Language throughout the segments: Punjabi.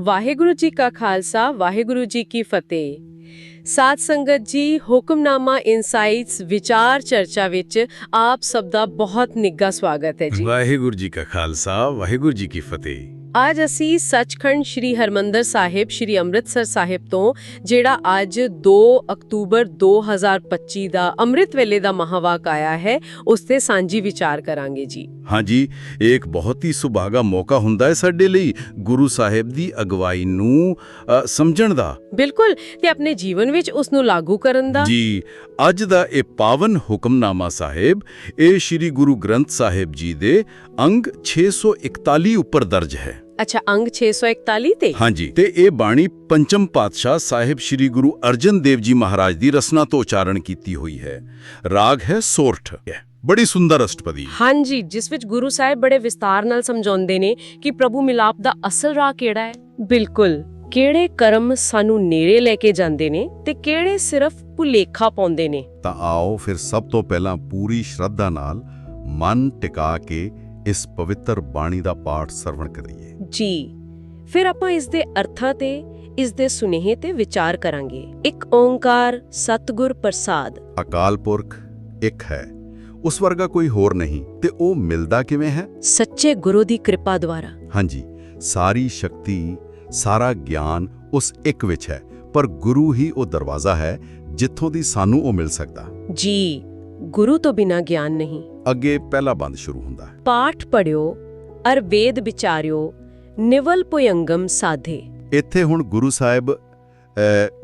ਵਾਹਿਗੁਰੂ ਜੀ ਕਾ ਖਾਲਸਾ, ਵਾਹਿਗੁਰੂ ਜੀ ਕੀ ਫਤਿਹ। ਸਾਧ ਸੰਗਤ ਜੀ, ਹੁਕਮਨਾਮਾ ਇਨਸਾਈਟਸ ਵਿਚਾਰ ਚਰਚਾ ਵਿੱਚ ਆਪ ਸਭ ਦਾ ਬਹੁਤ ਨਿੱਘਾ ਸਵਾਗਤ ਹੈ ਜੀ। ਵਾਹਿਗੁਰੂ ਜੀ ਕਾ ਖਾਲਸਾ, ਵਾਹਿਗੁਰੂ ਜੀ ਕੀ ਫਤਿਹ। ਅੱਜ ਅਸੀਂ ਸੱਚਖੰਡ ਸ੍ਰੀ ਹਰਮੰਦਰ ਸਾਹਿਬ ਸ੍ਰੀ ਅੰਮ੍ਰਿਤਸਰ ਸਾਹਿਬ ਤੋਂ ਜਿਹੜਾ ਅੱਜ 2 ਅਕਤੂਬਰ 2025 ਦਾ ਅੰਮ੍ਰਿਤ ਵੇਲੇ ਦਾ ਮਹਾਵਾਕ ਆਇਆ ਹੈ ਉਸ ਤੇ ਸਾਂਝੀ ਵਿਚਾਰ ਕਰਾਂਗੇ ਜੀ। ਹਾਂਜੀ ਇਹ ਇੱਕ ਬਹੁਤ ਹੀ ਸੁਭਾਗਾ ਮੌਕਾ ਹੁੰਦਾ ਹੈ ਸਾਡੇ ਲਈ ਗੁਰੂ ਸਾਹਿਬ ਦੀ ਅਗਵਾਈ ਨੂੰ ਸਮਝਣ ਦਾ। ਬਿਲਕੁਲ ਤੇ ਆਪਣੇ ਜੀਵਨ ਵਿੱਚ ਉਸ ਨੂੰ ਲਾਗੂ ਕਰਨ ਦਾ। ਜੀ ਅੱਜ ਦਾ ਇਹ ਪਾਵਨ ਹੁਕਮਨਾਮਾ ਸਾਹਿਬ ਇਹ ਸ੍ਰੀ ਗੁਰੂ ਗ੍ਰੰਥ ਸਾਹਿਬ ਜੀ ਦੇ ਅੰਗ 641 ਉੱਪਰ ਦਰਜ ਹੈ। ਅੱਛਾ ਅੰਗ 641 ਤੇ? ਹਾਂਜੀ ਤੇ ਇਹ ਬਾਣੀ ਪੰਚਮ ਪਾਤਸ਼ਾਹ ਸਾਹਿਬ ਸ੍ਰੀ ਗੁਰੂ ਅਰਜਨ ਦੇਵ ਜੀ ਮਹਾਰਾਜ ਦੀ ਰਸਨਾ ਤੋਂ ਉਚਾਰਨ ਕੀਤੀ ਹੋਈ ਹੈ। ਰਾਗ ਹੈ ਸੋਰਠ। ਬੜੀ ਸੁੰਦਰ ਅਸ਼ਟਪਦੀ। ਹਾਂਜੀ ਜਿਸ ਵਿੱਚ ਗੁਰੂ ਸਾਹਿਬ ਬੜੇ ਵਿਸਤਾਰ ਨਾਲ ਸਮਝਾਉਂਦੇ ਨੇ ਕਿ ਪ੍ਰਭੂ ਮਿਲਾਪ ਦਾ ਅਸਲ ਰਾਹ ਕਿਹੜਾ ਹੈ? ਬਿਲਕੁਲ। ਕਿਹੜੇ ਕਰਮ ਸਾਨੂੰ ਨੇੜੇ ਲੈ ਕੇ ਜਾਂਦੇ ਨੇ ਤੇ ਕਿਹੜੇ ਸਿਰਫ ਭੁਲੇਖਾ ਪਾਉਂਦੇ ਨੇ? ਤਾਂ ਆਓ ਫਿਰ ਸਭ ਤੋਂ ਪਹਿਲਾਂ ਪੂਰੀ ਸ਼ਰਧਾ ਨਾਲ ਮਨ ਟਿਕਾ ਕੇ ਇਸ ਪਵਿੱਤਰ ਬਾਣੀ ਦਾ ਪਾਠ ਸਰਵਣ ਕਰੀਏ। ਜੀ ਫਿਰ ਆਪਾਂ ਇਸ ਦੇ ਅਰਥਾਂ ਤੇ ਇਸ ਦੇ ਸੁਨੇਹੇ ਤੇ ਵਿਚਾਰ ਕਰਾਂਗੇ। ਇੱਕ ਓੰਕਾਰ ਸਤਿਗੁਰ ਪ੍ਰਸਾਦ। ਅਕਾਲ ਪੁਰਖ ਇੱਕ ਹੈ। ਉਸ ਵਰਗਾ ਕੋਈ ਹੋਰ ਨਹੀਂ ਤੇ ਉਹ ਮਿਲਦਾ ਕਿਵੇਂ ਹੈ? ਸੱਚੇ ਗੁਰੂ ਦੀ ਕਿਰਪਾ ਦੁਆਰਾ। ਹਾਂਜੀ ਸਾਰੀ ਸ਼ਕਤੀ ਸਾਰਾ ਗਿਆਨ ਉਸ ਇੱਕ ਵਿੱਚ ਹੈ ਪਰ ਗੁਰੂ ਹੀ ਉਹ ਦਰਵਾਜ਼ਾ ਹੈ ਜਿੱਥੋਂ ਦੀ ਸਾਨੂੰ ਉਹ ਮਿਲ ਸਕਦਾ। ਜੀ ਗੁਰੂ ਤੋਂ ਬਿਨਾ ਗਿਆਨ ਨਹੀਂ। ਅੱਗੇ ਪਹਿਲਾ ਬੰਦ ਸ਼ੁਰੂ ਹੁੰਦਾ ਹੈ। ਪਾਠ ਪੜਿਓ ਅਰ ਵੇਦ ਵਿਚਾਰਿਓ ਨਿਵਲ ਪੁਯੰਗਮ ਸਾਧੇ। ਇੱਥੇ ਹੁਣ ਗੁਰੂ ਸਾਹਿਬ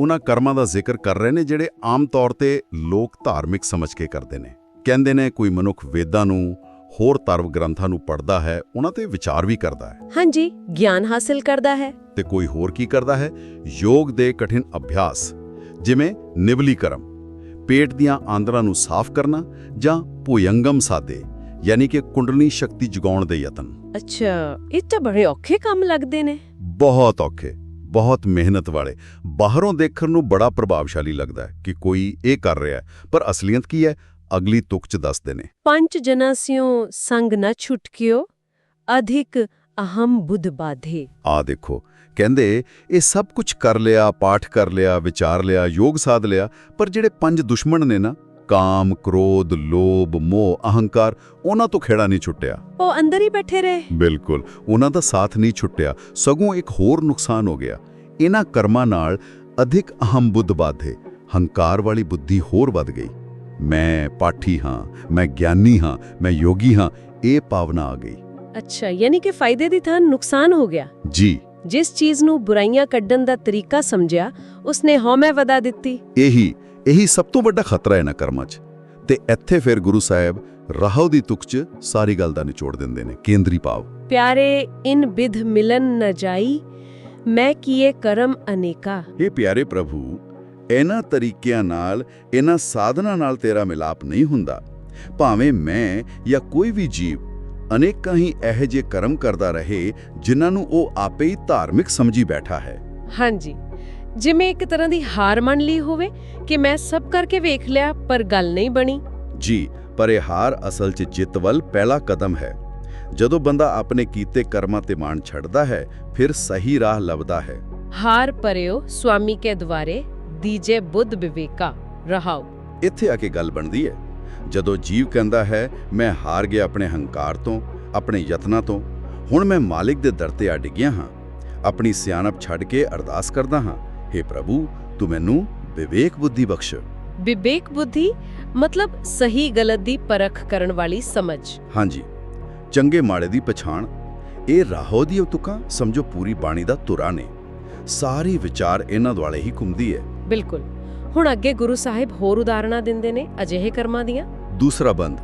ਉਹਨਾਂ ਕਰਮਾਂ ਦਾ ਜ਼ਿਕਰ ਕਰ ਰਹੇ ਨੇ ਜਿਹੜੇ ਆਮ ਤੌਰ ਤੇ ਲੋਕ ਧਾਰਮਿਕ ਸਮਝ ਕੇ ਕਰਦੇ ਨੇ। ਕਹਿੰਦੇ ਨੇ ਕੋਈ ਮਨੁੱਖ ਵੇਦਾਂ ਨੂੰ ਹੋਰ ਧਰਮ ਗ੍ਰੰਥਾਂ ਨੂੰ ਪੜ੍ਹਦਾ ਹੈ ਉਹਨਾਂ ਤੇ ਵਿਚਾਰ ਵੀ ਕਰਦਾ ਹੈ। ਹਾਂਜੀ ਗਿਆਨ ਹਾਸਿਲ ਕਰਦਾ ਹੈ। ਤੇ ਕੋਈ ਹੋਰ ਕੀ ਕਰਦਾ ਹੈ? ਯੋਗ ਦੇ ਕਠਿਨ ਅਭਿਆਸ ਜਿਵੇਂ ਨਿਵਲੀ ਕਰਮ। ਪੇਟ ਦੀਆਂ ਆਂਦਰਾਂ ਨੂੰ ਸਾਫ਼ ਕਰਨਾ ਜਾਂ ਭੁਯੰਗਮ ਸਾਦੇ ਯਾਨੀ ਕਿ ਕੁੰਡਲਨੀ ਸ਼ਕਤੀ ਜਗਾਉਣ ਦੇ ਯਤਨ। ਅੱਛਾ ਇਹ ਤਾਂ ਬੜੇ ਔਖੇ ਕੰਮ ਲੱਗਦੇ ਨੇ। ਬਹੁਤ ਔਖੇ ਬਹੁਤ ਮਿਹਨਤ ਵਾਲੇ। ਬਾਹਰੋਂ ਦੇਖਣ ਨੂੰ ਬੜਾ ਪ੍ਰਭਾਵਸ਼ਾਲੀ ਲੱਗਦਾ ਹੈ ਕਿ ਕੋਈ ਇਹ ਕਰ ਰਿਹਾ ਹੈ ਪਰ ਅਸਲੀਅਤ ਕੀ ਹੈ ਅਗਲੀ ਤੁਕ ਚ ਦੱਸਦੇ ਨੇ। ਪੰਜ ਜਨਸਿਓ ਸੰਗ ਨ ਛੁਟਕਿਓ ਅਧਿਕ ਅਹਮ ਬੁੱਧ ਬਾਧੇ। ਆ ਦੇਖੋ ਕਹਿੰਦੇ ਇਹ ਸਭ ਕੁਝ ਕਰ ਲਿਆ ਪਾਠ ਕਰ ਲਿਆ ਵਿਚਾਰ ਲਿਆ ਯੋਗ ਸਾਧ ਲਿਆ ਪਰ ਜਿਹੜੇ ਪੰਜ ਦੁਸ਼ਮਣ ਨੇ ਨਾ ਕਾਮ ਕ੍ਰੋਧ ਲੋਭ ਮੋਹ ਅਹੰਕਾਰ ਉਹਨਾਂ ਤੋਂ ਖੇੜਾ ਨਹੀਂ ਛੁੱਟਿਆ। ਉਹ ਅੰਦਰ ਹੀ ਬੈਠੇ ਰਹੇ। ਬਿਲਕੁਲ ਉਹਨਾਂ ਦਾ ਸਾਥ ਨਹੀਂ ਛੁੱਟਿਆ ਸਗੋਂ ਇੱਕ ਹੋਰ ਨੁਕਸਾਨ ਹੋ ਗਿਆ। ਇਹਨਾਂ ਕਰਮਾਂ ਨਾਲ ਅਧਿਕ ਅਹਮ ਬੁੱਧ ਬਾਧੇ ਹੰਕਾਰ ਵਾਲੀ ਬੁੱਧੀ ਹੋਰ ਵੱਧ ਗਈ। ਮੈਂ ਪਾਠੀ ਹਾਂ ਮੈਂ ਗਿਆਨੀ ਹਾਂ ਮੈਂ ਯੋਗੀ ਹਾਂ ਇਹ ਭਾਵਨਾ ਆ ਗਈ। ਅੱਛਾ ਯਾਨੀ ਕਿ ਫਾਇਦੇ ਦੀ ਥਾਂ ਨੁਕਸਾਨ ਹੋ ਗਿਆ। ਜੀ। ਜਿਸ ਚੀਜ਼ ਨੂੰ ਬੁਰਾਈਆਂ ਕੱਢਣ ਦਾ ਤਰੀਕਾ ਸਮਝਿਆ ਉਸਨੇ ਹਉਮੈ ਵਧਾ ਦਿੱਤੀ। ਇਹੀ ਇਹੀ ਸਭ ਤੋਂ ਵੱਡਾ ਖਤਰਾ ਹੈ ਨਾ ਕਰਮਾਂ 'ਚ। ਤੇ ਇੱਥੇ ਫਿਰ ਗੁਰੂ ਸਾਹਿਬ ਰਾਹੋ ਦੀ ਤੁਕ 'ਚ ਸਾਰੀ ਗੱਲ ਦਾ ਨਿਚੋੜ ਦਿੰਦੇ ਨੇ ਕੇਂਦਰੀ ਭਾਵ। ਪਿਆਰੇ ਇਨ ਵਿਧ ਮਿਲਨ ਨ ਜਾਈ ਮੈਂ ਕੀਏ ਕਰਮ ਅਨੇਕਾ। ਇਹ ਪਿਆਰੇ ਪ੍ਰਭੂ ਇਹਨਾਂ ਤਰੀਕਿਆਂ ਨਾਲ ਇਹਨਾਂ ਸਾਧਨਾ ਨਾਲ ਤੇਰਾ ਮਿਲਾਪ ਨਹੀਂ ਹੁੰਦਾ। ਭਾਵੇਂ ਮੈਂ ਜਾਂ ਕੋਈ ਵੀ ਜੀਵ ਅਨੇਕਾਂ ਹੀ ਇਹੋ ਜਿਹੇ ਕਰਮ ਕਰਦਾ ਰਹੇ ਜਿਨ੍ਹਾਂ ਨੂੰ ਉਹ ਆਪੇ ਹੀ ਧਾਰਮਿਕ ਸਮਝੀ ਬੈਠਾ ਹੈ। ਹਾਂਜੀ। ਜਿਵੇਂ ਇੱਕ ਤਰ੍ਹਾਂ ਦੀ ਹਾਰ ਮੰਨ ਲਈ ਹੋਵੇ ਕਿ ਮੈਂ ਸਭ ਕਰਕੇ ਵੇਖ ਲਿਆ ਪਰ ਗੱਲ ਨਹੀਂ ਬਣੀ। ਜੀ ਪਰ ਇਹ ਹਾਰ ਅਸਲ 'ਚ ਜਿੱਤ ਵੱਲ ਪਹਿਲਾ ਕਦਮ ਹੈ। ਜਦੋਂ ਬੰਦਾ ਆਪਣੇ ਕੀਤੇ ਕਰਮਾਂ ਤੇ ਮਾਣ ਛੱਡਦਾ ਹੈ ਫਿਰ ਸਹੀ ਰਾਹ ਲੱਭਦਾ ਹੈ। ਹਾਰ ਪਰਿਓ ਸੁਆਮੀ ਕੇ ਦੁਆਰੇ ਦੀਜੇ ਬੁੱਧ ਵਿਵੇਕਾ ਰਹਾਉ ਇੱਥੇ ਆ ਕੇ ਗੱਲ ਬਣਦੀ ਹੈ। ਜਦੋਂ ਜੀਵ ਕਹਿੰਦਾ ਹੈ ਮੈਂ ਹਾਰ ਗਿਆ ਆਪਣੇ ਹੰਕਾਰ ਤੋਂ ਆਪਣੇ ਯਤਨਾਂ ਤੋਂ ਹੁਣ ਮੈਂ ਮਾਲਿਕ ਦੇ ਦਰ ਤੇ ਆ ਡਿੱਗਿਆ ਹਾਂ। ਆਪਣੀ ਸਿਆਣਪ ਛੱਡ ਕੇ ਅਰਦਾਸ ਕਰਦਾ ਹਾਂ हे ਪ੍ਰਭੂ ਤੂੰ ਮੈਨੂੰ ਵਿਵੇਕ ਬੁੱਧੀ ਬਖਸ਼। ਵਿਵੇਕ ਬੁੱਧੀ ਮਤਲਬ ਸਹੀ ਗਲਤ ਦੀ ਪਰਖ ਕਰਨ ਵਾਲੀ ਸਮਝ। ਹਾਂਜੀ ਚੰਗੇ ਮਾੜੇ ਦੀ ਪਛਾਣ। ਇਹ ਰਾਹੋ ਦੀ ਤੁਕਾਂ ਸਮਝੋ ਪੂਰੀ ਬਾਣੀ ਦਾ ਤੁਰਾ ਨੇ। ਸਾਰੀ ਵਿਚਾਰ ਇਹਨਾਂ ਦੁਆਲੇ ਹੀ ਘੁੰਮਦੀ ਹੈ। ਬਿਲਕੁਲ। ਹੁਣ ਅੱਗੇ ਗੁਰੂ ਸਾਹਿਬ ਹੋਰ ਉਦਾਹਰਣਾਂ ਦਿੰਦੇ ਨੇ ਅਜਿਹੇ ਕਰਮਾਂ ਦੀਆਂ? ਦੂਸਰਾ ਬੰਦ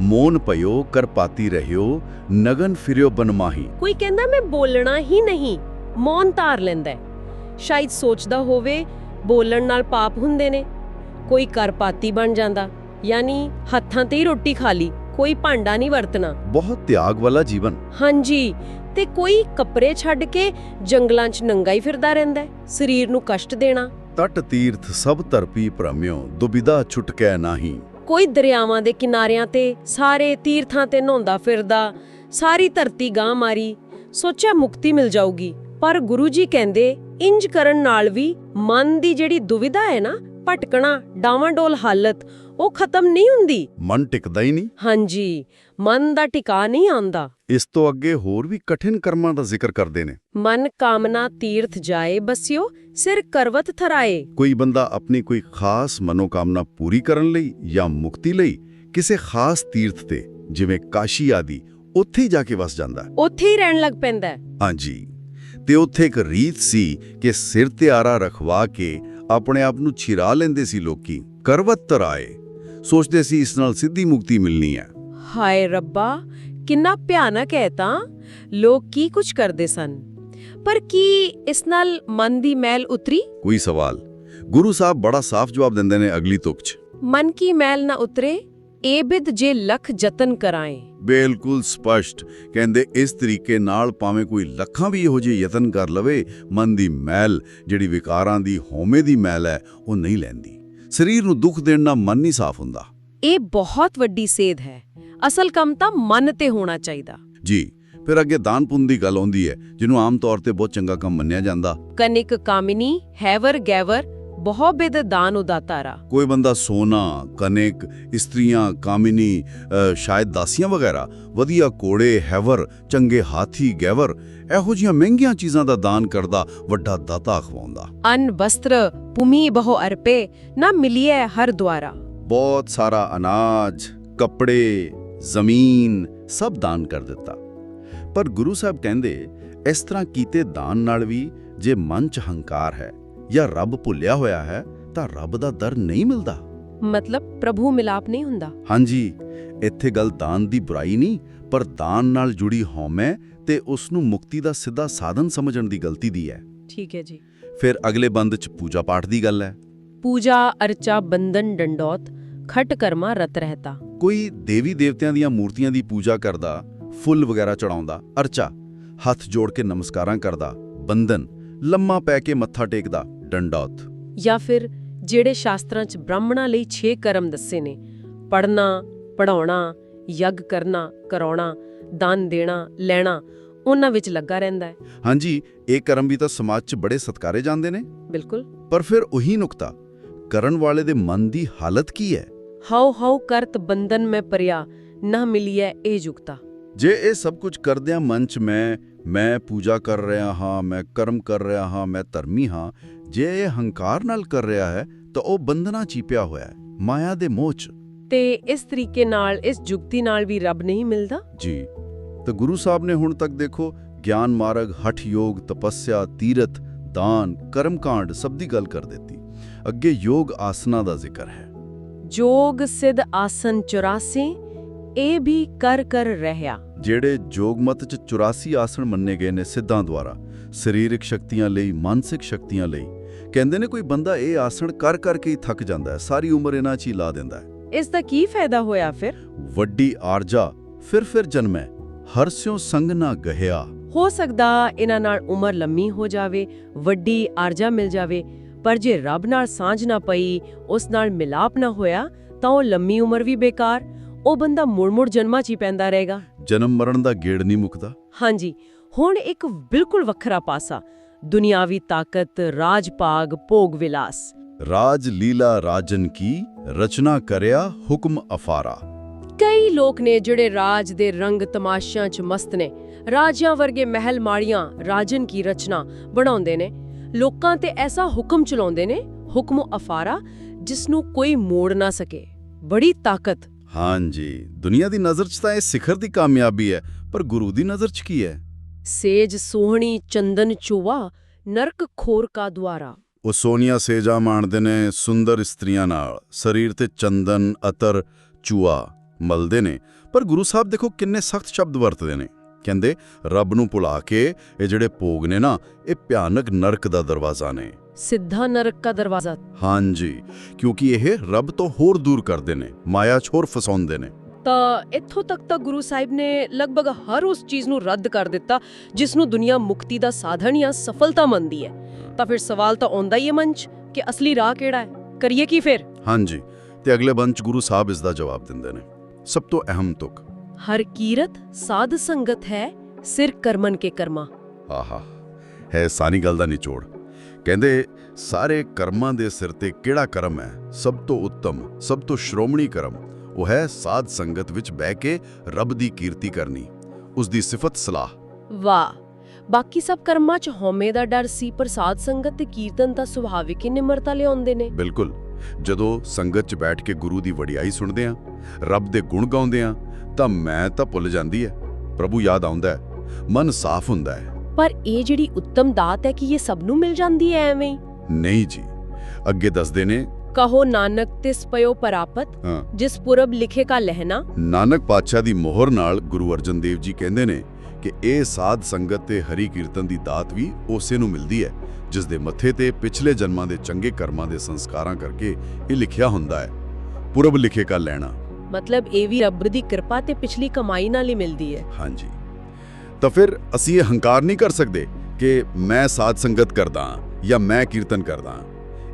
ਮੋਨ ਪਇਓ ਕਰਪਾਤੀ ਰਹਿਓ ਨਗਨ ਫਿਰਿਓ ਬਨਮਾਹੀ ਕੋਈ ਕਹਿੰਦਾ ਮੈਂ ਬੋਲਣਾ ਹੀ ਨਹੀਂ ਮੌਨ ਧਾਰ ਲੈਂਦਾ। ਸ਼ਾਇਦ ਸੋਚਦਾ ਹੋਵੇ ਬੋਲਣ ਨਾਲ ਪਾਪ ਹੁੰਦੇ ਨੇ। ਕੋਈ ਕਰਪਾਤੀ ਬਣ ਜਾਂਦਾ ਯਾਨੀ ਹੱਥਾਂ ਤੇ ਹੀ ਰੋਟੀ ਖਾ ਲਈ ਕੋਈ ਭਾਂਡਾ ਨਹੀਂ ਵਰਤਣਾ। ਬਹੁਤ ਤਿਆਗ ਵਾਲਾ ਜੀਵਨ। ਹਾਂਜੀ ਤੇ ਕੋਈ ਕੱਪੜੇ ਛੱਡ ਕੇ ਜੰਗਲਾਂ 'ਚ ਨੰਗਾ ਹੀ ਫਿਰਦਾ ਰਹਿੰਦਾ ਸਰੀਰ ਨੂੰ ਕਸ਼ਟ ਦੇਣਾ। ਤਟ ਤੀਰਥ ਸਭ ਧਰਪੀ ਭ੍ਰਮਿਓ ਦੁਬਿਧਾ ਛੁਟਕੈ ਨਾਹੀ। ਕੋਈ ਦਰਿਆਵਾਂ ਦੇ ਕਿਨਾਰਿਆਂ ਤੇ ਸਾਰੇ ਤੀਰਥਾਂ ਤੇ ਨਹਾਉਂਦਾ ਫਿਰਦਾ ਸਾਰੀ ਧਰਤੀ ਗਾਂ ਮਾਰੀ ਸੋਚਿਆ ਮੁਕਤੀ ਮਿਲ ਜਾਊਗੀ। ਪਰ ਗੁਰੂ ਜੀ ਕਹਿੰਦੇ ਇੰਜ ਕਰਨ ਨਾਲ ਵੀ ਮਨ ਦੀ ਜਿਹੜੀ ਦੁਵਿਧਾ ਹੈ ਨਾ ਭਟਕਣਾ ਡਾਵਾਂਡੋਲ ਹਾਲਤ ਉਹ ਖਤਮ ਨਹੀਂ ਹੁੰਦੀ। ਮਨ ਟਿਕਦਾ ਹੀ ਨਹੀਂ। ਹਾਂਜੀ ਮਨ ਦਾ ਟਿਕਾ ਨਹੀਂ ਆਂਦਾ ਇਸ ਤੋਂ ਅੱਗੇ ਹੋਰ ਵੀ ਕਠਿਨ ਕਰਮਾਂ ਦਾ ਜ਼ਿਕਰ ਕਰਦੇ ਨੇ। ਮਨ ਕਾਮਨਾ ਤੀਰਥ ਜਾਏ ਬਸਿਓ ਸਿਰ ਕਰਵਤ ਥਰਾਏ। ਕੋਈ ਬੰਦਾ ਆਪਣੀ ਕੋਈ ਖਾਸ ਮਨੋਕਾਮਨਾ ਪੂਰੀ ਕਰਨ ਲਈ ਜਾਂ ਮੁਕਤੀ ਲਈ ਕਿਸੇ ਖਾਸ ਤੀਰਥ ਤੇ ਜਿਵੇਂ ਕਾਸ਼ੀ ਆਦਿ ਉੱਥੇ ਹੀ ਜਾ ਕੇ ਵਸ ਜਾਂਦਾ। ਉੱਥੇ ਹੀ ਰਹਿਣ ਲੱਗ ਪੈਂਦਾ। ਹਾਂਜੀ। ਤੇ ਉੱਥੇ ਇੱਕ ਰੀਤ ਸੀ ਕਿ ਸਿਰ ਤੇ ਆਰਾ ਰਖਵਾ ਕੇ ਆਪਣੇ ਆਪ ਨੂੰ ਛਿਰਾ ਲੈਂਦੇ ਸੀ ਲੋਕੀ ਕਰਵਤ ਤਰਾਏ। ਸੋਚਦੇ ਸੀ ਇਸ ਨਾਲ ਸਿੱਧੀ ਮੁਕਤੀ ਮਿਲਣੀ ਹੈ। ਹਾਏ ਰੱਬਾ ਕਿੰਨਾ ਭਿਆਨਕ ਹੈ ਤਾਂ ਲੋਕ ਕੀ ਕੁਝ ਕਰਦੇ ਸਨ? ਪਰ ਕੀ ਇਸ ਨਾਲ ਮਨ ਦੀ ਮੈਲ ਉਤਰੀ? ਕੋਈ ਸਵਾਲ। ਗੁਰੂ ਸਾਹਿਬ ਬੜਾ ਸਾਫ਼ ਜਵਾਬ ਦਿੰਦੇ ਨੇ ਅਗਲੀ ਤੁਕ 'ਚ। ਮਨ ਕੀ ਮੈਲ ਨਾ ਉਤਰੇ ਏ ਬਿਦ ਜੇ ਲੱਖ ਯਤਨ ਕਰਾਏ। ਬਿਲਕੁਲ ਸਪਸ਼ਟ। ਕਹਿੰਦੇ ਇਸ ਤਰੀਕੇ ਨਾਲ ਭਾਵੇਂ ਕੋਈ ਲੱਖਾਂ ਵੀ ਇਹੋ ਜਿਹੇ ਯਤਨ ਕਰ ਲਵੇ ਮਨ ਦੀ ਮੈਲ ਜਿਹੜੀ ਵਿਕਾਰਾਂ ਦੀ ਹਉਮੈ ਦੀ ਮੈਲ ਹੈ ਉਹ ਨਹੀਂ ਲੈਂਦੀ। ਸਰੀਰ ਨੂੰ ਦੁੱਖ ਦੇਣ ਨਾਲ ਮਨ ਨਹੀਂ ਸਾਫ਼ ਹੁੰਦਾ। ਇਹ ਬਹੁਤ ਵੱਡੀ ਸੇਧ ਹੈ। ਅਸਲ ਕੰਮ ਤਾਂ ਮਨ ਤੇ ਹੋਣਾ ਚਾਹੀਦਾ। ਜੀ ਫਿਰ ਅੱਗੇ ਦਾਨ ਪੁੰਨ ਦੀ ਗੱਲ ਆਉਂਦੀ ਹੈ ਜਿਹਨੂੰ ਆਮ ਤੌਰ ਤੇ ਬਹੁਤ ਚੰਗਾ ਕੰਮ ਮੰਨਿਆ ਜਾਂਦਾ। ਕਨਿਕ ਕਾਮਿਨੀ ਹੈਵਰ ਗੈਵਰ ਬਹੁ ਬਿਦ ਦਾਨ ਉਦਾਤਾਰਾ। ਕੋਈ ਬੰਦਾ ਸੋਨਾ ਕਨੇਕ ਇਸਤਰੀਆਂ ਕਾਮਿਨੀ ਸ਼ਾਇਦ ਦਾਸੀਆਂ ਵਗੈਰਾ ਵਧੀਆ ਕੋੜੇ ਹੈਵਰ ਚੰਗੇ ਹਾਥੀ ਗੈਵਰ ਇਹੋ ਜੀਆਂ ਮਹਿੰਗੀਆਂ ਚੀਜ਼ਾਂ ਦਾ ਦਾਨ ਕਰਦਾ ਵੱਡਾ ਦਾਤਾ ਖਵਾਉਂਦਾ ਅਨ ਵਸਤਰ ਭੂਮੀ ਬਹੁ ਅਰਪੇ ਨਾ ਮਿਲਿਏ ਹਰ ਦੁਆਰਾ। ਬਹੁਤ ਸਾਰਾ ਅਨਾਜ ਕੱਪੜੇ ਜ਼ਮੀਨ ਸਭ ਦਾਨ ਕਰ ਦਿੱਤਾ। ਪਰ ਗੁਰੂ ਸਾਹਿਬ ਕਹਿੰਦੇ ਇਸ ਤਰ੍ਹਾਂ ਕੀਤੇ ਦਾਨ ਨਾਲ ਵੀ ਜੇ ਮਨ 'ਚ ਹੰਕਾਰ ਹੈ ਜਾਂ ਰੱਬ ਭੁੱਲਿਆ ਹੋਇਆ ਹੈ ਤਾਂ ਰੱਬ ਦਾ ਦਰ ਨਹੀਂ ਮਿਲਦਾ। ਮਤਲਬ ਪ੍ਰਭੂ ਮਿਲਾਪ ਨਹੀਂ ਹੁੰਦਾ। ਹਾਂਜੀ ਇੱਥੇ ਗੱਲ ਦਾਨ ਦੀ ਬੁਰਾਈ ਨਹੀਂ ਪਰ ਦਾਨ ਨਾਲ ਜੁੜੀ ਹਉਮੈ ਤੇ ਉਸ ਨੂੰ ਮੁਕਤੀ ਦਾ ਸਿੱਧਾ ਸਾਧਨ ਸਮਝਣ ਦੀ ਗਲਤੀ ਦੀ ਹੈ। ਠੀਕ ਹੈ ਜੀ। ਫਿਰ ਅਗਲੇ ਬੰਦ 'ਚ ਪੂਜਾ ਪਾਠ ਦੀ ਗੱਲ ਹੈ। ਪੂਜਾ ਅਰਚਾ ਬੰਦਨ ਡੰਡੌਤ ਖਟ ਕਰਮਾ ਰਤ ਰਹਤਾ। ਕੋਈ ਦੇਵੀ ਦੇਵਤਿਆਂ ਦੀਆਂ ਮੂਰਤੀਆਂ ਦੀ ਪੂਜਾ ਕਰਦਾ ਫੁੱਲ ਵਗੈਰਾ ਚੜਾਉਂਦਾ ਅਰਚਾ ਹੱਥ ਜੋੜ ਕੇ ਨਮਸਕਾਰਾਂ ਕਰਦਾ ਬੰਦਨ ਲੰਮਾ ਪੈ ਕੇ ਮੱਥਾ ਟੇਕਦਾ ਡੰਡੌਤ। ਜਾਂ ਫਿਰ ਜਿਹੜੇ ਸ਼ਾਸਤਰਾਂ 'ਚ ਬ੍ਰਾਹਮਣਾਂ ਲਈ 6 ਕਰਮ ਦੱਸੇ ਨੇ ਪੜਨਾ ਪੜਾਉਣਾ ਯੱਗ ਕਰਨਾ ਕਰਾਉਣਾ ਦਾਨ ਦੇਣਾ ਲੈਣਾ ਉਹਨਾਂ ਵਿੱਚ ਲੱਗਾ ਰਹਿੰਦਾ ਹੈ। ਹਾਂਜੀ ਇਹ ਕਰਮ ਵੀ ਤਾਂ ਸਮਾਜ 'ਚ ਬੜੇ ਸਤਕਾਰੇ ਜਾਂਦੇ ਨੇ। ਬਿਲਕੁਲ। ਪਰ ਫਿਰ ਉਹੀ ਨੁਕਤਾ ਕਰਨ ਵਾਲੇ ਦੇ ਮਨ ਦੀ ਹਾਲਤ ਕੀ ਹੈ? ਹਾਉ ਹਾਉ ਕਰਤ ਬੰਦਨ ਮੈਂ ਪਰਿਆ ਨਾ ਮਿਲਿਐ ਇਹ ਜੁਗਤਾ ਜੇ ਇਹ ਸਭ ਕੁਝ ਕਰਦਿਆਂ ਮਨ 'ਚ ਮੈਂ ਮੈਂ ਪੂਜਾ ਕਰ ਰਿਹਾ ਹਾਂ ਮੈਂ ਕਰਮ ਕਰ ਰਿਹਾ ਹਾਂ ਮੈਂ ਧਰਮੀ ਹਾਂ ਜੇ ਇਹ ਹੰਕਾਰ ਨਾਲ ਕਰ ਰਿਹਾ ਹੈ ਤਾਂ ਉਹ ਬੰਧਨਾਂ 'ਚ ਹੀ ਪਿਆ ਹੋਇਆ ਹੈ ਮਾਇਆ ਦੇ ਮੋਹ 'ਚ। ਤੇ ਇਸ ਤਰੀਕੇ ਨਾਲ ਇਸ ਜੁਗਤੀ ਨਾਲ ਵੀ ਰੱਬ ਨਹੀਂ ਮਿਲਦਾ? ਜੀ। ਤਾਂ ਗੁਰੂ ਸਾਹਿਬ ਨੇ ਹੁਣ ਤੱਕ ਦੇਖੋ ਗਿਆਨ ਮਾਰਗ ਹਠ ਯੋਗ ਤਪੱਸਿਆ ਤੀਰਥ ਦਾਨ ਕਰਮਕਾਂਡ ਸਭ ਦੀ ਗੱਲ ਕਰ ਦਿੱਤੀ। ਅੱਗੇ ਯੋਗ ਆਸਨਾ ਦਾ ਜ਼ਿਕਰ ਹੈ। ਜੋਗ ਸਿਧ ਆਸਨ 84 ਇਹ ਵੀ ਕਰ ਕਰ ਰਹਿਆ। ਜਿਹੜੇ ਜੋਗਮਤ ਚ 84 ਆਸਣ ਮੰਨੇ ਗਏ ਨੇ ਸਿੱਧਾਂ ਦੁਆਰਾ ਸਰੀਰਕ ਸ਼ਕਤੀਆਂ ਲਈ ਮਾਨਸਿਕ ਸ਼ਕਤੀਆਂ ਲਈ ਕਹਿੰਦੇ ਨੇ ਕੋਈ ਬੰਦਾ ਇਹ ਆਸਣ ਕਰ ਕਰਕੇ ਹੀ ਥੱਕ ਜਾਂਦਾ ਹੈ ਸਾਰੀ ਉਮਰ ਇਹਨਾਂ 'ਚ ਹੀ ਲਾ ਦਿੰਦਾ ਹੈ। ਇਸ ਦਾ ਕੀ ਫਾਇਦਾ ਹੋਇਆ ਫਿਰ? ਵੱਡੀ ਆਰਜਾ ਫਿਰ ਫਿਰ ਜਨਮੈ ਹਰ ਸਿਉ ਸੰਗ ਨਾ ਗਹਿਆ। ਹੋ ਸਕਦਾ ਇਹਨਾਂ ਨਾਲ ਉਮਰ ਲੰਮੀ ਹੋ ਜਾਵੇ ਵੱਡੀ ਆਰਜਾ ਮਿਲ ਜਾਵੇ ਪਰ ਜੇ ਰੱਬ ਨਾਲ ਸਾਂਝ ਨਾ ਪਈ ਉਸ ਨਾਲ ਮਿਲਾਪ ਨਾ ਹੋਇਆ ਤਾਂ ਉਹ ਲੰਮੀ ਉਮਰ ਵੀ ਬੇਕਾਰ ਉਹ ਬੰਦਾ ਮੁੜ-ਮੁੜ ਜਨਮਾਂ 'ਚ ਹੀ ਪੈਂਦਾ ਰਹੇਗਾ। ਜਨਮ ਮਰਨ ਦਾ ਗੇੜ ਨਹੀਂ ਮੁੱਕਦਾ। ਹਾਂਜੀ ਹੁਣ ਇੱਕ ਬਿਲਕੁਲ ਵੱਖਰਾ ਪਾਸਾ ਦੁਨਿਆਵੀ ਤਾਕਤ ਰਾਜ ਭਾਗ ਭੋਗ ਵਿਲਾਸ। ਰਾਜ ਲੀਲਾ ਰਾਜਨ ਕੀ ਰਚਨਾ ਕਰਿਆ ਹੁਕਮ ਅਫਾਰਾ। ਕਈ ਲੋਕ ਨੇ ਜਿਹੜੇ ਰਾਜ ਦੇ ਰੰਗ ਤਮਾਸ਼ਿਆਂ 'ਚ ਮਸਤ ਨੇ ਰਾਜਿਆਂ ਵਰਗੇ ਮਹਿਲ ਮਾੜੀਆਂ ਰਾਜਨ ਕੀ ਰਚਨਾ ਬਣਾਉਂਦੇ ਨੇ ਲੋਕਾਂ ਤੇ ਐਸਾ ਹੁਕਮ ਚਲਾਉਂਦੇ ਨੇ ਹੁਕਮ ਅਫਾਰਾ ਜਿਸ ਨੂੰ ਕੋਈ ਮੋੜ ਨਾ ਸਕੇ। ਬੜੀ ਤਾਕਤ। ਹਾਂਜੀ ਦੁਨੀਆ ਦੀ ਨਜ਼ਰ 'ਚ ਤਾਂ ਇਹ ਸਿਖਰ ਦੀ ਕਾਮਯਾਬੀ ਹੈ ਪਰ ਗੁਰੂ ਦੀ ਨਜ਼ਰ 'ਚ ਕੀ ਹੈ? ਸੇਜ ਸੋਹਣੀ ਚੰਦਨ ਚੁਵਾ ਨਰਕ ਖੋਰ ਕਾ ਦੁਆਰਾ। ਉਹ ਸੋਨੀਆ ਸੇਜਾ ਮਾਣਦੇ ਨੇ ਸੁੰਦਰ ਇਸਤਰੀਆਂ ਨਾਲ। ਸਰੀਰ ਤੇ ਚੰਦਨ ਅਤਰ ਚੂਆ ਮਲਦੇ ਨੇ। ਪਰ ਗੁਰੂ ਸਾਹਿਬ ਦੇਖੋ ਕਿੰਨੇ ਸਖਤ ਸ਼ਬਦ ਵਰਤਦੇ ਨੇ। ਕਹਿੰਦੇ ਰੱਬ ਨੂੰ ਭੁਲਾ ਕੇ ਇਹ ਜਿਹੜੇ ਭੋਗ ਨੇ ਨਾ ਇਹ ਭਿਆਨਕ ਨਰਕ ਦਾ ਦਰਵਾਜ਼ਾ ਨੇ। ਸਿੱਧਾ ਨਰਕ ਕਾ ਦਰਵਾਜ਼ਾ। ਹਾਂਜੀ ਕਿਉਂਕਿ ਇਹ ਰੱਬ ਤੋਂ ਹੋਰ ਦੂਰ ਕਰਦੇ ਨੇ ਮਾਇਆ ਹੋਰ ਫਸਾਉਂਦੇ ਨੇ। ਤਾਂ ਇੱਥੋਂ ਤੱਕ ਤਾਂ ਗੁਰੂ ਸਾਹਿਬ ਨੇ ਲਗਭਗ ਹਰ ਉਸ ਚੀਜ਼ ਨੂੰ ਰੱਦ ਕਰ ਦਿੱਤਾ ਜਿਸ ਨੂੰ ਦੁਨੀਆ ਮੁਕਤੀ ਦਾ ਸਾਧਨ ਜਾਂ ਸਫਲਤਾ ਮੰਨਦੀ ਹੈ। ਤਾਂ ਫਿਰ ਸਵਾਲ ਤਾਂ ਆਉਂਦਾ ਹੀ ਹੈ ਮਨ 'ਚ ਕਿ ਅਸਲੀ ਰਾਹ ਕਿਹੜਾ ਹੈ? ਕਰੀਏ ਕੀ ਫਿਰ? ਹਾਂਜੀ ਤੇ ਅਗਲੇ ਬੰਚ ਗੁਰੂ ਸਾਹਿਬ ਇਸ ਦਾ ਜਵਾਬ ਦਿੰਦੇ ਨੇ। ਸਭ ਤੋਂ ਅਹਿਮ ਤੁਕ। ਹਰ ਕੀਰਤ ਸਾਧ ਸੰਗਤ ਹੈ ਸਿਰ ਕਰਮਨ ਕੇ ਕਰਮਾ। ਆਹਾ ਹੈ ਸਾਰੀ ਗੱਲ ਦਾ ਨਿਚੋੜ। ਕਹਿੰਦੇ ਸਾਰੇ ਕਰਮਾਂ ਦੇ ਸਿਰ ਤੇ ਕਿਹੜਾ ਕਰਮ ਹੈ? ਸਭ ਤੋਂ ਉੱਤਮ ਸਭ ਤੋਂ ਸ਼੍ਰੋਮਣੀ ਕਰਮ ਉਹ ਹੈ ਸਾਧ ਸੰਗਤ ਵਿੱਚ ਬਹਿ ਕੇ ਰੱਬ ਦੀ ਕੀਰਤੀ ਕਰਨੀ। ਉਸ ਦੀ ਸਿਫਤ ਸਲਾਹ। ਵਾਹ ਬਾਕੀ ਸਭ ਕਰਮਾਂ 'ਚ ਹਉਮੈ ਦਾ ਡਰ ਸੀ ਪਰ ਸਾਧ ਸੰਗਤ ਤੇ ਕੀਰਤਨ ਤਾਂ ਸੁਭਾਵਿਕ ਹੀ ਨਿਮਰਤਾ ਲਿਆਉਂਦੇ ਨੇ। ਬਿਲਕੁਲ ਜਦੋਂ ਸੰਗਤ 'ਚ ਬੈਠ ਕੇ ਗੁਰੂ ਦੀ ਵਡਿਆਈ ਸੁਣਦੇ ਆ ਰੱਬ ਦੇ ਗੁਣ ਗਾਉਂਦੇ ਆ ਤਾਂ ਮੈਂ ਤਾਂ ਭੁੱਲ ਜਾਂਦੀ ਹੈ ਪ੍ਰਭੂ ਯਾਦ ਆਉਂਦਾ ਹੈ ਮਨ ਸਾਫ਼ ਹੁੰਦਾ ਹੈ ਪਰ ਇਹ ਜਿਹੜੀ ਉੱਤਮ ਦਾਤ ਹੈ ਕਿ ਇਹ ਸਭ ਨੂੰ ਮਿਲ ਜਾਂਦੀ ਹੈ ਐਵੇਂ? ਹੀ ਨਹੀਂ ਜੀ। ਅੱਗੇ ਦੱਸਦੇ ਨੇ। ਕਹੋ ਨਾਨਕ ਤਿਸ ਪਇਓ ਪਰਾਪਤ ਹਾਂ। ਜਿਸ ਪੁਰਬ ਲਿਖੇ ਕਾ ਲਹਿਣਾ। ਨਾਨਕ ਪਾਤਸ਼ਾਹ ਦੀ ਮੋਹਰ ਨਾਲ ਗੁਰੂ ਅਰਜਨ ਦੇਵ ਜੀ ਕਹਿੰਦੇ ਨੇ ਕਿ ਇਹ ਸਾਧ ਸੰਗਤ ਤੇ ਹਰੀ ਕੀਰਤਨ ਦੀ ਦਾਤ ਵੀ ਉਸੇ ਨੂੰ ਮਿਲਦੀ ਹੈ ਜਿਸ ਦੇ ਮੱਥੇ ਤੇ ਪਿਛਲੇ ਜਨਮਾਂ ਦੇ ਚੰਗੇ ਕਰਮਾਂ ਦੇ ਸੰਸਕਾਰਾਂ ਕਰਕੇ ਇਹ ਲਿਖਿਆ ਹੁੰਦਾ ਹੈ ਪੁਰਬ ਲਿਖੇ ਕਾ ਲੈਣਾ ਮਤਲਬ ਇਹ ਵੀ ਰੱਬ ਦੀ ਕਿਰਪਾ ਤੇ ਪਿਛਲੀ ਕਮਾਈ ਨਾਲ ਹੀ ਮਿਲਦੀ ਹੈ। ਹਾਂਜੀ। ਤਾਂ ਫਿਰ ਅਸੀਂ ਇਹ ਹੰਕਾਰ ਨਹੀਂ ਕਰ ਸਕਦੇ ਕਿ ਮੈਂ ਸਾਧ ਸੰਗਤ ਕਰਦਾ ਹਾਂ ਜਾਂ ਮੈਂ ਕੀਰਤਨ ਕਰਦਾ ਹਾਂ।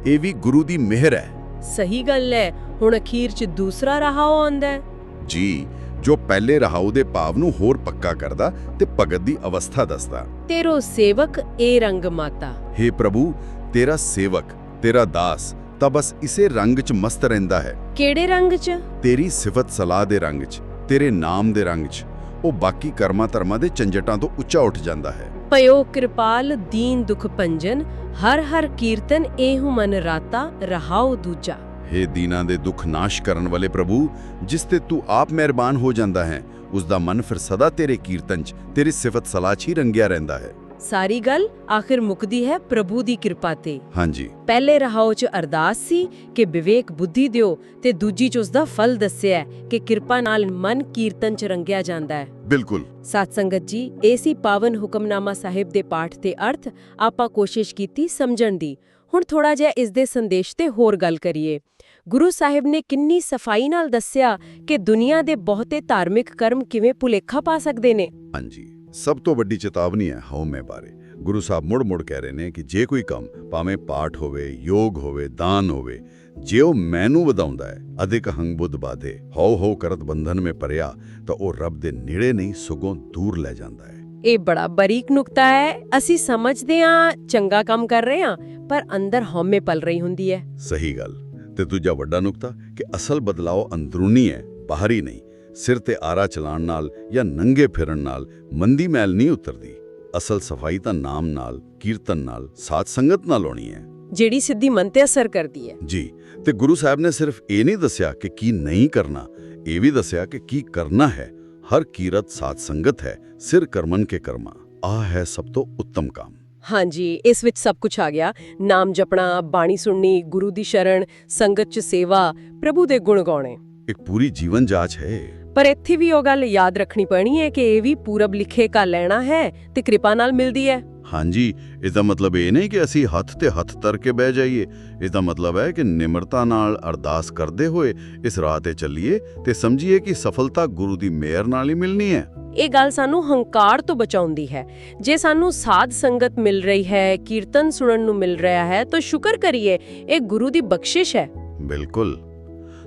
ਇਹ ਵੀ ਗੁਰੂ ਦੀ ਮਿਹਰ ਹੈ। ਸਹੀ ਗੱਲ ਹੈ। ਹੁਣ ਅਖੀਰ 'ਚ ਦੂਸਰਾ ਰਹਾਓ ਆਉਂਦਾ ਹੈ। ਜੀ ਜੋ ਪਹਿਲੇ ਰਹਾਉ ਦੇ ਭਾਵ ਨੂੰ ਹੋਰ ਪੱਕਾ ਕਰਦਾ ਤੇ ਭਗਤ ਦੀ ਅਵਸਥਾ ਦੱਸਦਾ। ਤੇਰੋ ਸੇਵਕ ਏ ਰੰਗ ਮਾਤਾ। हे ਪ੍ਰਭੂ ਤੇਰਾ ਸੇਵਕ ਤੇਰਾ ਦਾਸ ਤਾਂ ਬਸ ਇਸੇ ਰੰਗ 'ਚ ਮਸਤ ਰਹਿੰਦਾ ਹੈ। ਕਿਹੜੇ ਰੰਗ 'ਚ? ਤੇਰੀ ਸਿਫਤ ਸਲਾਹ ਦੇ ਰੰਗ 'ਚ ਤੇਰੇ ਨਾਮ ਦੇ ਰੰਗ 'ਚ ਉਹ ਬਾਕੀ ਕਰਮਾਂ ਧਰਮਾਂ ਦੇ ਝੰਜਟਾਂ ਤੋਂ ਉੱਚਾ ਉੱਠ ਜਾਂਦਾ ਹੈ। ਪਇਓ ਕਿਰਪਾਲ ਦੀਨ ਦੁਖ ਪੰਜਨ ਹਰ ਹਰ ਕੀਰਤਨ ਏਹੁ ਮਨ ਰਾਤਾ ਰਹਾਉ ਦੂਜਾ। हे ਦੀਨਾਂ ਦੇ ਦੁੱਖ ਨਾਸ਼ ਕਰਨ ਵਾਲੇ ਪ੍ਰਭੂ ਜਿਸ ਤੇ ਤੂੰ ਆਪ ਮਿਹਰਬਾਨ ਹੋ ਜਾਂਦਾ ਹੈ ਉਸ ਦਾ ਮਨ ਫਿਰ ਸਦਾ ਤੇਰੇ ਕੀਰਤਨ 'ਚ ਤੇਰੀ ਸਿਫਤ ਸਲਾਹ 'ਚ ਹੀ ਰੰਗਿਆ ਰਹਿੰਦਾ ਹੈ। ਸਾਰੀ ਗੱਲ ਆਖਿਰ ਮੁਕਦੀ ਹੈ ਪ੍ਰਭੂ ਦੀ ਕਿਰਪਾ ਤੇ। ਹਾਂਜੀ। ਪਹਿਲੇ ਰਹਾਉ 'ਚ ਅਰਦਾਸ ਸੀ ਕਿ ਵਿਵੇਕ ਬੁੱਧੀ ਦਿਓ ਤੇ ਦੂਜੀ 'ਚ ਉਸ ਦਾ ਫਲ ਦੱਸਿਆ ਕਿ ਕਿਰਪਾ ਨਾਲ ਮਨ ਕੀਰਤਨ 'ਚ ਰੰਗਿਆ ਜਾਂਦਾ ਹੈ। ਬਿਲਕੁਲ। ਸਾਧ ਸੰਗਤ ਜੀ ਏਸੀ ਪਾਵਨ ਹੁਕਮਨਾਮਾ ਸਾਹਿਬ ਦੇ ਪਾਠ ਤੇ ਅਰਥ ਆਪਾਂ ਕੋਸ਼ਿਸ਼ ਕੀਤੀ ਸਮਝਣ ਦੀ। ਹੁਣ ਥੋੜਾ ਜਿਹਾ ਇਸ ਦੇ ਸੰਦੇਸ਼ ਤੇ ਹੋਰ ਗੱਲ ਕਰੀਏ। ਗੁਰੂ ਸਾਹਿਬ ਨੇ ਕਿੰਨੀ ਸਫ਼ਾਈ ਨਾਲ ਦੱਸਿਆ ਕਿ ਦੁਨੀਆ ਦੇ ਬਹੁਤੇ ਧਾਰਮਿਕ ਕਰਮ ਕਿਵੇਂ ਭੁਲੇਖਾ ਪਾ ਸਕਦੇ ਨੇ। ਹਾਂਜੀ। ਸਭ ਤੋਂ ਵੱਡੀ ਚੇਤਾਵਨੀ ਹੈ ਹਉਮੈ ਬਾਰੇ। ਗੁਰੂ ਸਾਹਿਬ ਮੁੜ-ਮੁੜ ਕਹਿ ਰਹੇ ਨੇ ਕਿ ਜੇ ਕੋਈ ਕੰਮ ਭਾਵੇਂ ਪਾਠ ਹੋਵੇ ਯੋਗ ਹੋਵੇ ਦਾਨ ਹੋਵੇ ਜੇ ਉਹ ਮੈਨੂੰ ਵਧਾਉਂਦਾ ਹੈ ਅਧਿਕ ਹੰਗ ਬੁੱਧ ਬਾਧੇ ਹਉ ਹਉ ਕਰਤ ਬੰਧਨ ਮੇ ਪਰਿਆ ਤਾਂ ਉਹ ਰੱਬ ਦੇ ਨੇੜੇ ਨਹੀਂ ਸਗੋਂ ਦੂਰ ਲੈ ਜਾਂਦਾ ਹੈ। ਇਹ ਬੜਾ ਬਰੀਕ ਨੁਕਤਾ ਹੈ। ਅਸੀਂ ਸਮਝਦੇ ਹਾਂ ਚੰਗਾ ਕੰਮ ਕਰ ਰਹੇ ਹਾਂ ਪਰ ਅੰਦਰ ਹਉਮੈ ਪਲ ਰਹੀ ਹੁੰਦੀ ਹੈ। ਸਹੀ ਗੱਲ। ਤੇ ਦੂਜਾ ਵੱਡਾ ਨੁਕਤਾ ਕਿ ਅਸਲ ਬਦਲਾਅ ਅੰਦਰੂਨੀ ਹੈ ਬਾਹਰੀ ਨਹੀਂ। ਸਿਰ ਤੇ ਆਰਾ ਚਲਾਉਣ ਨਾਲ ਜਾਂ ਨੰਗੇ ਫਿਰਨ ਨਾਲ ਮੰਦੀ ਮੈਲ ਨਹੀਂ ਉਤਰਦੀ। ਅਸਲ ਸਫ਼ਾਈ ਤਾਂ ਨਾਮ ਨਾਲ ਕੀਰਤਨ ਨਾਲ ਸਾਧ ਸੰਗਤ ਨਾਲ ਹੋਣੀ ਹੈ। ਜਿਹੜੀ ਸਿੱਧੀ ਮਨ ਤੇ ਅਸਰ ਕਰਦੀ ਹੈ। ਜੀ ਤੇ ਗੁਰੂ ਸਾਹਿਬ ਨੇ ਸਿਰਫ ਇਹ ਨਹੀਂ ਦੱਸਿਆ ਕਿ ਕੀ ਨਹੀਂ ਕਰਨਾ ਇਹ ਵੀ ਦੱਸਿਆ ਕਿ ਕੀ ਕਰਨਾ ਹੈ। ਹਰ ਕੀਰਤ ਸਾਧ ਸੰਗਤ ਹੈ ਸਿਰ ਕਰਮਨ ਕੇ ਕਰਮਾ ਆ ਹੈ ਸਭ ਤੋਂ ਉੱਤਮ ਕੰਮ। ਹਾਂਜੀ ਇਸ ਵਿੱਚ ਸਭ ਕੁਝ ਆ ਗਿਆ। ਨਾਮ ਜਪਣਾ ਬਾਣੀ ਸੁਣਨੀ ਗੁਰੂ ਦੀ ਸ਼ਰਣ ਸੰਗਤ ਚ ਸੇਵਾ ਪ੍ਰਭੂ ਦੇ ਗੁਣ ਗਾਉਣੇ। ਇੱਕ ਪੂਰੀ ਜੀਵਨ ਜਾਂਚ ਹੈ। ਪਰ ਇੱਥੇ ਵੀ ਉਹ ਗੱਲ ਯਾਦ ਰੱਖਣੀ ਪੈਣੀ ਹੈ ਕਿ ਇਹ ਵੀ ਪੂਰਬ ਲਿਖੇ ਕਾ ਲੈਣਾ ਹੈ ਤੇ ਕਿਰਪਾ ਨਾਲ ਮਿਲਦੀ ਹੈ। ਹਾਂਜੀ ਇਸ ਦਾ ਮਤਲਬ ਇਹ ਨਹੀਂ ਕਿ ਅਸੀਂ ਹੱਥ ਤੇ ਹੱਥ ਧਰ ਕੇ ਬਹਿ ਜਾਈਏ। ਇਸ ਦਾ ਮਤਲਬ ਹੈ ਕਿ ਨਿਮਰਤਾ ਨਾਲ ਅਰਦਾਸ ਕਰਦੇ ਹੋਏ ਇਸ ਰਾਹ ਤੇ ਚੱਲੀਏ ਤੇ ਸਮਝੀਏ ਕਿ ਸਫਲਤਾ ਗੁਰੂ ਦੀ ਮਿਹਰ ਨਾਲ ਹੀ ਮਿਲਣੀ ਹੈ। ਇਹ ਗੱਲ ਸਾਨੂੰ ਹੰਕਾਰ ਤੋਂ ਬਚਾਉਂਦੀ ਹੈ। ਜੇ ਸਾਨੂੰ ਸਾਧ ਸੰਗਤ ਮਿਲ ਰਹੀ ਹੈ ਕੀਰਤਨ ਸੁਣਨ ਨੂੰ ਮਿਲ ਰਿਹਾ ਹੈ ਤਾਂ ਸ਼ੁਕਰ ਕਰੀਏ ਇਹ ਗੁਰੂ ਦੀ ਬਖਸ਼ਿਸ਼ ਹੈ। ਬਿਲਕੁਲ।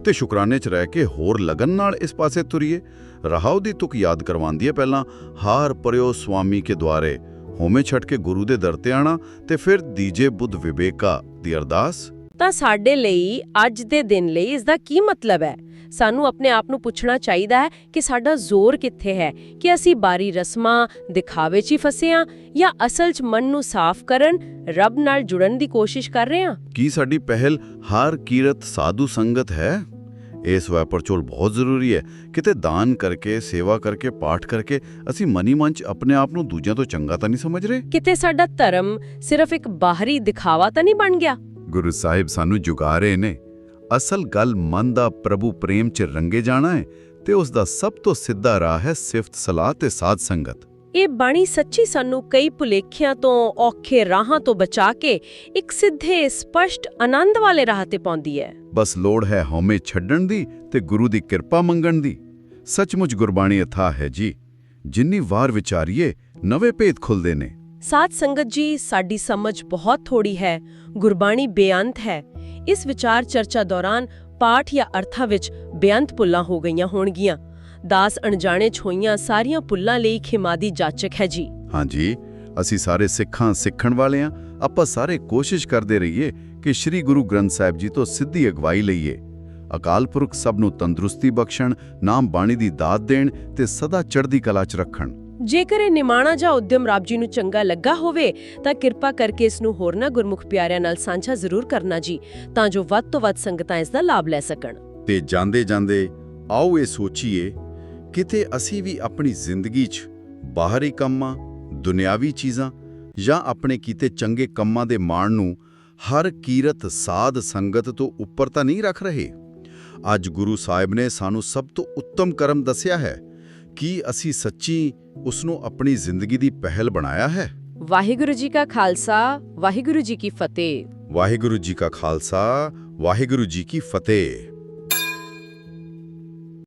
ਤੇ ਸ਼ੁਕਰਾਨੇ 'ਚ ਰਹਿ ਕੇ ਹੋਰ ਲਗਨ ਨਾਲ ਇਸ ਪਾਸੇ ਤੁਰੀਏ। ਰਹਾਉ ਦੀ ਤੁਕ ਯਾਦ ਕਰਵਾਉਂਦੀ ਹੈ ਪਹਿਲਾਂ ਹਾਰ ਪਰਿਓ ਸੁਆਮੀ ਕੇ ਦੁਆਰੇ ਹੋਮੇ ਛੱਡ ਕੇ ਗੁਰੂ ਦੇ ਦਰ ਤੇ ਆਣਾ ਤੇ ਫਿਰ ਦੀਜੇ ਬੁੱਧ ਵਿਵੇਕਾ ਦੀ ਅਰਦਾਸ। ਤਾਂ ਸਾਡੇ ਲਈ ਅੱਜ ਦੇ ਦਿਨ ਲਈ ਇਸ ਦਾ ਕੀ ਮਤਲਬ ਹੈ? ਸਾਨੂੰ ਆਪਣੇ ਆਪ ਨੂੰ ਪੁੱਛਣਾ ਚਾਹੀਦਾ ਹੈ ਕਿ ਸਾਡਾ ਜ਼ੋਰ ਕਿੱਥੇ ਹੈ? ਕਿ ਅਸੀਂ ਬਾਰੀ ਰਸਮਾਂ ਦਿਖਾਵੇ 'ਚ ਹੀ ਫਸੇ ਹਾਂ ਜਾਂ ਅਸਲ 'ਚ ਮਨ ਨੂੰ ਸਾਫ਼ ਕਰਨ ਰੱਬ ਨਾਲ ਜੁੜਨ ਦੀ ਕੋਸ਼ਿਸ਼ ਕਰ ਰਹੇ ਹਾਂ? ਕੀ ਸਾਡੀ ਪਹਿਲ ਹਰ ਕੀਰਤ ਸਾਧੂ ਸੰਗਤ ਹੈ? ਇਸ ਵੈਪਰਚੋਲ ਬਹੁਤ ਜ਼ਰੂਰੀ ਹੈ। ਕਿਤੇ ਦਾਨ ਕਰਕੇ ਸੇਵਾ ਕਰਕੇ ਪਾਠ ਕਰਕੇ ਅਸੀਂ ਮਨੀ ਮਨ 'ਚ ਆਪਣੇ ਆਪ ਨੂੰ ਦੂਜਿਆਂ ਤੋਂ ਚੰਗਾ ਤਾਂ ਨਹੀਂ ਸਮਝ ਰਹੇ? ਕਿਤੇ ਸਾਡਾ ਧਰਮ ਸਿਰਫ ਇੱਕ ਬਾਹਰੀ ਦਿਖਾਵਾ ਤਾਂ ਨਹੀਂ ਬਣ ਗਿਆ? ਗੁਰੂ ਸਾਹਿਬ ਸਾਨੂੰ ਜੁਗਾ ਰਹੇ ਨੇ। ਅਸਲ ਗੱਲ ਮਨ ਦਾ ਪ੍ਰਭੂ ਪ੍ਰੇਮ 'ਚ ਰੰਗੇ ਜਾਣਾ ਹੈ ਤੇ ਉਸ ਦਾ ਸਭ ਤੋਂ ਸਿੱਧਾ ਰਾਹ ਹੈ ਸਿਫਤ ਸਲਾਹ ਤੇ ਸਾਧ ਸੰਗਤ। ਇਹ ਬਾਣੀ ਸੱਚੀ ਸਾਨੂੰ ਕਈ ਭੁਲੇਖਿਆਂ ਤੋਂ ਔਖੇ ਰਾਹਾਂ ਤੋਂ ਬਚਾ ਕੇ ਇੱਕ ਸਿੱਧੇ ਸਪਸ਼ਟ ਆਨੰਦ ਵਾਲੇ ਰਾਹ ਤੇ ਪਾਉਂਦੀ ਹੈ। ਬਸ ਲੋੜ ਹੈ ਹਉਮੈ ਛੱਡਣ ਦੀ ਤੇ ਗੁਰੂ ਦੀ ਕਿਰਪਾ ਮੰਗਣ ਦੀ। ਸੱਚਮੁੱਚ ਗੁਰਬਾਣੀ ਅਥਾ ਹੈ ਜੀ। ਜਿੰਨੀ ਵਾਰ ਵਿਚਾਰੀਏ ਨਵੇਂ ਭੇਦ ਖੁੱਲਦੇ ਨੇ। ਸਾਧ ਸੰਗਤ ਜੀ ਸਾਡੀ ਸਮਝ ਬਹੁਤ ਥੋੜੀ ਹੈ। ਗੁਰਬਾਣੀ ਬੇਅੰਤ ਹੈ। ਇਸ ਵਿਚਾਰ ਚਰਚਾ ਦੌਰਾਨ ਪਾਠ ਜਾਂ ਅਰਥਾਂ ਵਿੱਚ ਬੇਅੰਤ ਪੁੱਲਾਂ ਹੋ ਗਈਆਂ ਹੋਣਗੀਆਂ। ਦਾਸ ਅਣਜਾਣੇ 'ਚ ਹੋਈਆਂ ਸਾਰੀਆਂ ਪੁੱਲਾਂ ਲਈ ਖਿਮਾ ਦੀ ਜਾਚਕ ਹੈ ਜੀ। ਹਾਂਜੀ ਅਸੀਂ ਸਾਰੇ ਸਿੱਖਾਂ ਸਿੱਖਣ ਵਾਲੇ ਹਾਂ। ਆਪਾਂ ਸਾਰੇ ਕੋਸ਼ਿਸ਼ ਕਰਦੇ ਰਹੀਏ ਕਿ ਸ੍ਰੀ ਗੁਰੂ ਗ੍ਰੰਥ ਸਾਹਿਬ ਜੀ ਤੋਂ ਸਿੱਧੀ ਅਗਵਾਈ ਲਈਏ। ਅਕਾਲ ਪੁਰਖ ਸਭ ਨੂੰ ਤੰਦਰੁਸਤੀ ਬਖਸ਼ਣ ਨਾਮ ਬਾਣੀ ਦੀ ਦਾਤ ਦੇਣ ਤੇ ਸਦਾ ਚੜ੍ਹਦੀ ਕਲਾ 'ਚ ਰੱਖਣ। ਜੇਕਰ ਇਹ ਨਿਮਾਣਾ ਜਾਂ ਉਦਮ ਰੱਬ ਜੀ ਨੂੰ ਚੰਗਾ ਲੱਗਾ ਹੋਵੇ ਤਾਂ ਕਿਰਪਾ ਕਰਕੇ ਇਸ ਨੂੰ ਹੋਰਨਾਂ ਗੁਰਮੁਖ ਪਿਆਰਿਆਂ ਨਾਲ ਸਾਂਝਾ ਜ਼ਰੂਰ ਕਰਨਾ ਜੀ ਤਾਂ ਜੋ ਵੱਧ ਤੋਂ ਵੱਧ ਸੰਗਤਾਂ ਇਸ ਦਾ ਲਾਭ ਲੈ ਸਕਣ। ਤੇ ਜਾਂਦੇ ਜਾਂਦੇ ਆਓ ਇਹ ਸੋਚੀਏ ਕਿਤੇ ਅਸੀਂ ਵੀ ਆਪਣੀ ਜ਼ਿੰਦਗੀ 'ਚ ਬਾਹਰੀ ਕੰਮਾਂ ਦੁਨਿਆਵੀ ਚੀਜ਼ਾਂ ਜਾਂ ਆਪਣੇ ਕੀਤੇ ਚੰਗੇ ਕੰਮਾਂ ਦੇ ਮਾਣ ਨੂੰ ਹਰ ਕੀਰਤ ਸਾਧ ਸੰਗਤ ਤੋਂ ਉੱਪਰ ਤਾਂ ਨਹੀਂ ਰੱਖ ਰਹੇ? ਅੱਜ ਗੁਰੂ ਸਾਹਿਬ ਨੇ ਸਾਨੂੰ ਸਭ ਤੋਂ ਉੱਤਮ ਕਰਮ ਦੱਸਿਆ ਹੈ ਕਿ ਅਸੀਂ ਸੱਚੀ ਉਸ ਨੂੰ ਆਪਣੀ ਜ਼ਿੰਦਗੀ ਦੀ ਪਹਿਲ ਬਣਾਇਆ ਹੈ? ਵਾਹਿਗੁਰੂ ਜੀ ਕਾ ਖਾਲਸਾ ਵਾਹਿਗੁਰੂ ਜੀ ਕੀ ਫਤਿਹ। ਵਾਹਿਗੁਰੂ ਜੀ ਕਾ ਖਾਲਸਾ ਵਾਹਿਗੁਰੂ ਜੀ ਕੀ ਫਤਿਹ।